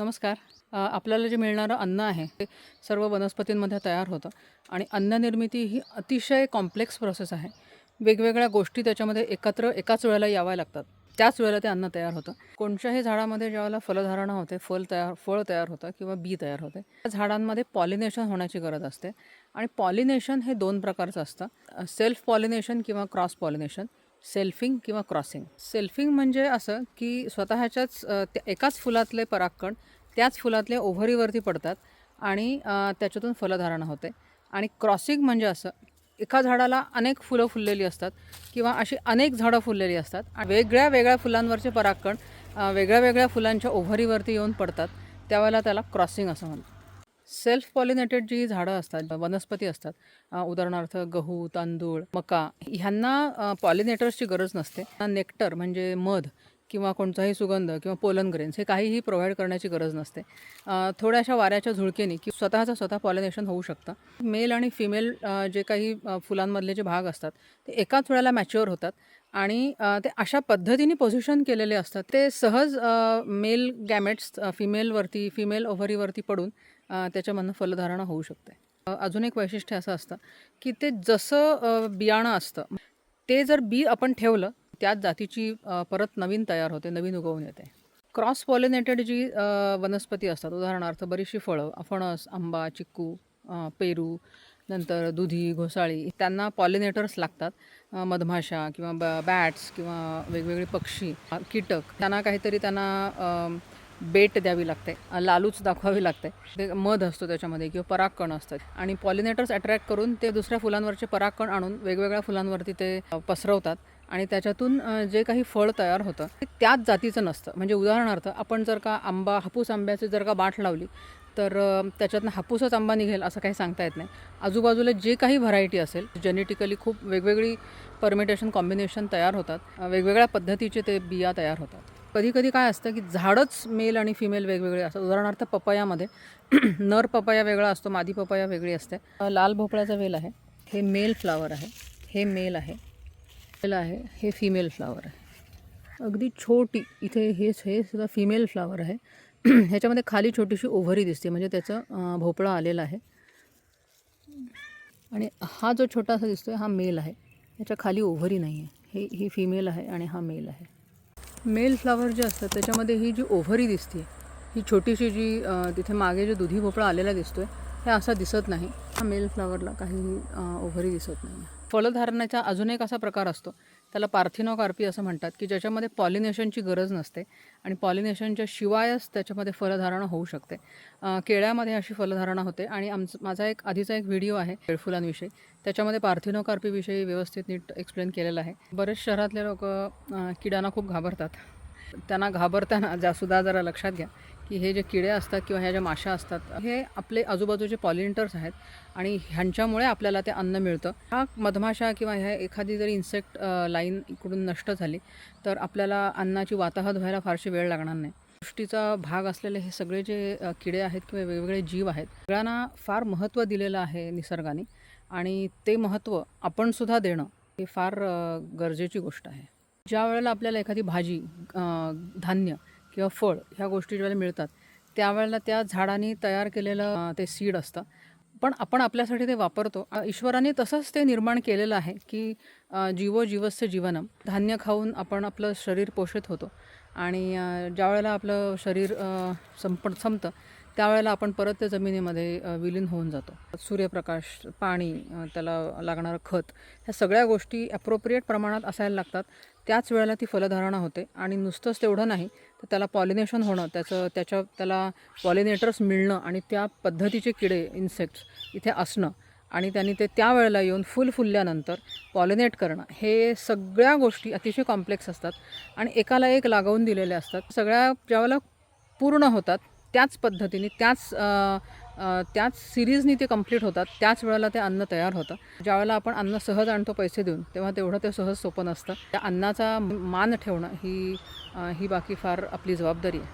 नमस्कार. आपल्याला जे मिळणारं अन्न आहे ते सर्व वनस्पतींमध्ये तयार होतं आणि अन्ननिर्मिती ही अतिशय कॉम्प्लेक्स प्रोसेस आहे. वेगवेगळ्या गोष्टी त्याच्यामध्ये एकत्र एकाच वेळेला याव्या लागतात. त्याच वेळेला ते अन्न तयार होतं. कोणत्याही झाडामध्ये ज्यावेळेला फलधारणा होते फल तयार फळ तयार होतं किंवा बी तयार होते त्या झाडांमध्ये पॉलिनेशन होण्याची गरज असते. आणि पॉलिनेशन हे दोन प्रकारचं असतं. सेल्फ पॉलिनेशन किंवा क्रॉस पॉलिनेशन सेल्फिंग किंवा क्रॉसिंग. सेल्फिंग म्हणजे असं की स्वतःच्याच त्या एकाच फुलातले परागकण त्याच फुलातले ओव्हरीवरती पडतात आणि त्याच्यातून फलधारणा होते. आणि क्रॉसिंग म्हणजे असं एका झाडाला अनेक फुलं फुललेली असतात किंवा अशी अनेक झाडं फुललेली असतात आणि वेगळ्या वेगळ्या फुलांवरचे परागकण वेगळ्या वेगळ्या फुलांच्या ओव्हरीवरती येऊन पडतात त्यावेळेला त्याला क्रॉसिंग असं म्हणतात. सेल्फ पॉलिनेटेड जी झाडं असतात वनस्पती असतात उदाहरणार्थ गहू तांदूळ मका ह्यांना पॉलिनेटर्सची गरज नसते. नेक्टर म्हणजे मध किंवा कोणताही सुगंध किंवा पोलन ग्रेन्स हे काहीही प्रोव्हाइड करण्याची गरज नसते. थोड्याशा वाऱ्याच्या झुळकेने की स्वतःचं स्वतः पॉलिनेशन होऊ शकतं. मेल आणि फिमेल जे काही फुलांमधले जे भाग असतात ते एकाच वेळेला मॅच्युअर होतात. आणि ते अशा पद्धतीने पोझिशन केलेले असतात. ते सहज मेल गॅमेट्स फिमेलवरती फिमेल ओव्हरीवरती पडून त्याच्यामधनं फलधारणा होऊ शकते. अजून एक वैशिष्ट्य असं असतं की ते जसं बियाणं असतं ते जर बी आपण ठेवलं त्याच जातीची परत नवीन तयार होते नवीन उगवून येते. क्रॉस पॉलिनेटेड जी वनस्पती असतात उदाहरणार्थ बरीचशी फळं फणस आंबा चिक्कू पेरू नंतर दुधी घोसाळी त्यांना पॉलिनेटर्स लागतात. मधमाशा किंवा ब बॅट्स किंवा वेगवेगळे पक्षी कीटक त्यांना काहीतरी त्यांना बेट द्यावी लागते. लालूच दाखवावी लागते. ते मध असतो त्याच्यामध्ये किंवा परागकण असतात आणि पॉलिनेटर्स अट्रॅक्ट करून ते दुसऱ्या फुलांवरचे परागकण आणून वेगवेगळ्या फुलांवरती ते पसरवतात. आणि त्याच्यातून जे काही फळ तयार होतं ते त्याच जातीचं नसतं. म्हणजे उदाहरणार्थ आपण जर का आंबा हापूस आंब्याची जर का बाठ लावली तर त्याच्यातनं हापूसच आंबा निघेल असं काही सांगता येत नाही. आजूबाजूला जे काही व्हरायटी असेल जेनेटिकली खूप वेगवेगळी परमिटेशन कॉम्बिनेशन तयार होतात. वेगवेगळ्या पद्धतीचे ते बिया तयार होतात. कधी कधी काय असतं की झाडच मेल आणि फिमेल वेगवेगळे असतात. उदाहरणार्थ पपयामध्ये नर पपया वेगळा असतो मादी पपया वेगळी असते. लाल भोपळ्याचा वेल आहे. हे मेल फ्लावर आहे. हे मेल आहे. मेल आहे. हे फिमेल फ्लावर आहे. अगदी छोटी इथे हे हे सुद्धा फिमेल फ्लावर आहे. ह्याच्यामध्ये खाली छोटीशी ओव्हरी दिसते म्हणजे त्याचं भोपळा आलेला आहे. आणि हा जो छोटासा दिसतोय हा मेल आहे. याच्या खाली ओव्हरी नाही आहे हे ही फिमेल आहे आणि हा मेल आहे. मेल फ्लावर जे असतात त्याच्यामध्ये ही जी ओव्हरी दिसते ही छोटीशी जी तिथे मागे जो दुधी भोपळा आलेला दिसतोय हे असा दिसत नाही. हा मेल फ्लावरला काही ओव्हरी दिसत नाही फलधारणाचा अजून एक असा प्रकार असतो त्याला पार्थिनोकार्पी असं म्हणतात की ज्याच्यामध्ये पॉलिनेशनची गरज नसते आणि पॉलिनेशनच्या शिवायच त्याच्यामध्ये फलधारणा होऊ शकते. केळ्यामध्ये अशी फलधारणा होते आणि आमचं माझा एक आधीचा एक व्हिडिओ आहे केळफुलांविषयी त्याच्यामध्ये पार्थिनोकार्पीविषयी व्यवस्थित नीट एक्सप्लेन केलेलं आहे. बरेच शहरातले लोक किड्यांना खूप घाबरतात. त्यांना घाबरताना ज्या सुद्धा जरा लक्षात घ्या. की हे जे किडे असतात किंवा ह्या ज्या माशा असतात हे आपले आजूबाजूचे पॉलिनेटर्स आहेत आणि ह्यांच्यामुळे आपल्याला ते अन्न मिळतं. हा मधमाशा किंवा ह्या एखादी जरी इन्सेक्ट लाईन इकडून नष्ट झाली तर आपल्याला अन्नाची वाताहत व्हायला फारशी वेळ लागणार नाही. सृष्टीचा भाग असलेले हे सगळे जे किडे आहेत किंवा वेगवेगळे जीव आहेत सगळ्यांना फार महत्त्व दिलेलं आहे निसर्गाने आणि ते महत्त्व आपण सुद्धा देणं हे फार गरजेची गोष्ट आहे. ज्या वेळेला आपल्याला एखादी भाजी धान्य किंवा फळ ह्या गोष्टी ज्यावेळेला मिळतात त्यावेळेला त्या झाडाने तयार केलेलं ते सीड असतं. पण आपण आपल्यासाठी ते वापरतो. ईश्वराने तसंच ते निर्माण केलेलं आहे की जीवो जीवस्य जीवनम. धान्य खाऊन आपण आपलं शरीर पोषित होतो. आणि ज्यावेळेला आपलं शरीर संप संपतं त्यावेळेला आपण परत त्या जमिनीमध्ये विलीन होऊन जातो. सूर्यप्रकाश पाणी त्याला लागणारं खत ह्या सगळ्या गोष्टी ॲप्रोप्रिएट प्रमाणात असायला लागतात. त्याच वेळेला ती फलधारणा होते आणि नुसतंच तेवढं नाही तर त्याला पॉलिनेशन होणं त्याचं त्याच्या त्याला पॉलिनेटर्स मिळणं आणि त्या पद्धतीचे किडे इन्सेक्ट्स इथे असणं आणि त्यांनी ते त्यावेळेला येऊन फुल फुलल्यानंतर पॉलिनेट करणं हे सगळ्या गोष्टी अतिशय कॉम्प्लेक्स असतात आणि एकाला एक लागवून दिलेल्या असतात. सगळ्या ज्यावेळेला पूर्ण होतात त्याच पद्धतीने त्याच त्याच सिरीजनी ते कंप्लीट होतात त्याच वेळेला ते अन्न तयार होतं. ज्यावेळेला आपण अन्न सहज आणतो पैसे देऊन तेव्हा तेवढं ते सहज सोपं नसतं. त्या अन्नाचा मान ठेवणं ही ही बाकी फार आपली जबाबदारी आहे.